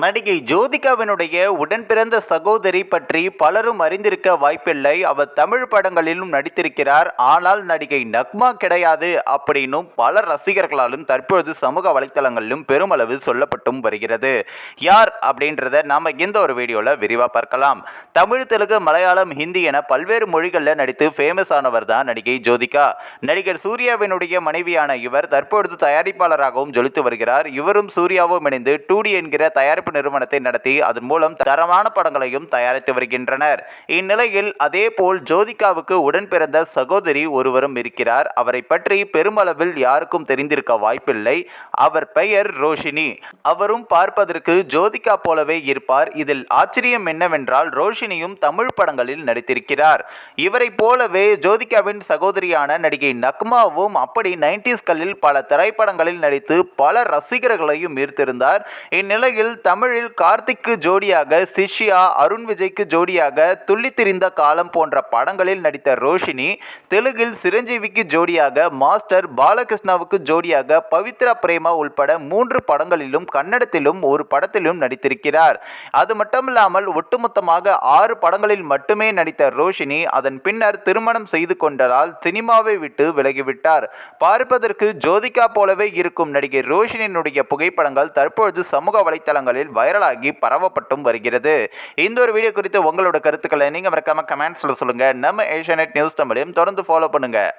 நடிகை ஜோதிகாவினுடைய உடன் பிறந்த சகோதரி பற்றி பலரும் அறிந்திருக்க வாய்ப்பில்லை. அவர் தமிழ் படங்களிலும் நடித்திருக்கிறார். ஆனால் நடிகை நக்மா கிடையாது அப்படின்னும் பல ரசிகர்களாலும் தற்பொழுது சமூக வலைத்தளங்களிலும் பெருமளவு சொல்லப்பட்டும் வருகிறது. யார் அப்படின்றத நாம இந்த ஒரு வீடியோவில் விரிவாக பார்க்கலாம். தமிழ் தெலுங்கு மலையாளம் ஹிந்தி என பல்வேறு மொழிகளில் நடித்து ஃபேமஸ் ஆனவர் தான் நடிகை ஜோதிகா. நடிகர் சூர்யாவினுடைய மனைவியான இவர் தற்பொழுது தயாரிப்பாளராகவும் ஜொலித்து வருகிறார். இவரும் சூர்யாவும் இணைந்து டூடி என்கிற தயாரிப்பு நிறுவனத்தை நடத்தி அதன் மூலம் தரமான படங்களையும் தயாரித்து வருகின்றனர். இந்நிலையில் அதேபோல் ஜோதிகாவுக்கு உடன் பிறந்த சகோதரி ஒருவரும் இருக்கிறார். அவரை பற்றி பெருமளவில் யாருக்கும் தெரிந்திருக்க வாய்ப்பில்லை. அவர் பெயர் ரோஷினி. அவரும் பார்ப்பதற்கு ஜோதிகா போலவே இருப்பார். இதில் ஆச்சரியம் என்னவென்றால் ரோஷினியும் தமிழ் படங்களில் நடித்திருக்கிறார். இவரை போலவே ஜோதிகாவின் சகோதரியான நடிகை நக்மாவும் அப்படி நைன்டிஸ்களில் பல திரைப்படங்களில் நடித்து பல ரசிகர்களையும் ஈர்த்திருந்தார். இந்நிலையில் தமிழில் கார்த்திக்கு ஜோடியாக சிஷ்யா அருண் விஜய்க்கு ஜோடியாக துள்ளித்திரிந்த காலம் போன்ற படங்களில் நடித்த ரோஷினி தெலுங்கில் சிரஞ்சீவிக்கு ஜோடியாக மாஸ்டர் பாலகிருஷ்ணாவுக்கு ஜோடியாக பவித்ரா பிரேமா உள்பட மூன்று படங்களிலும் கன்னடத்திலும் ஒரு படத்திலும் நடித்திருக்கிறார். அது மட்டுமில்லாமல் ஒட்டுமொத்தமாக ஆறு படங்களில் மட்டுமே நடித்த ரோஷினி அதன் பின்னர் திருமணம் செய்து கொண்டதால் சினிமாவை விட்டு விலகிவிட்டார். பார்ப்பதற்கு ஜோதிகா போலவே இருக்கும் நடிகை ரோஷினியினுடைய புகைப்படங்கள் தற்பொழுது சமூக வலைத்தளங்களில் வைரலாகி பரவப்பட்டும் வருகிறது. இந்த ஒரு வீடியோ குறித்து உங்களோட கருத்துக்களை நீங்கள் மறக்காம கமெண்ட்ஸில் சொல்லுங்கள் நம்ம ஏஷியா நியூஸ் தமிழையும் தொடர்ந்து ஃபாலோ பண்ணுங்கள்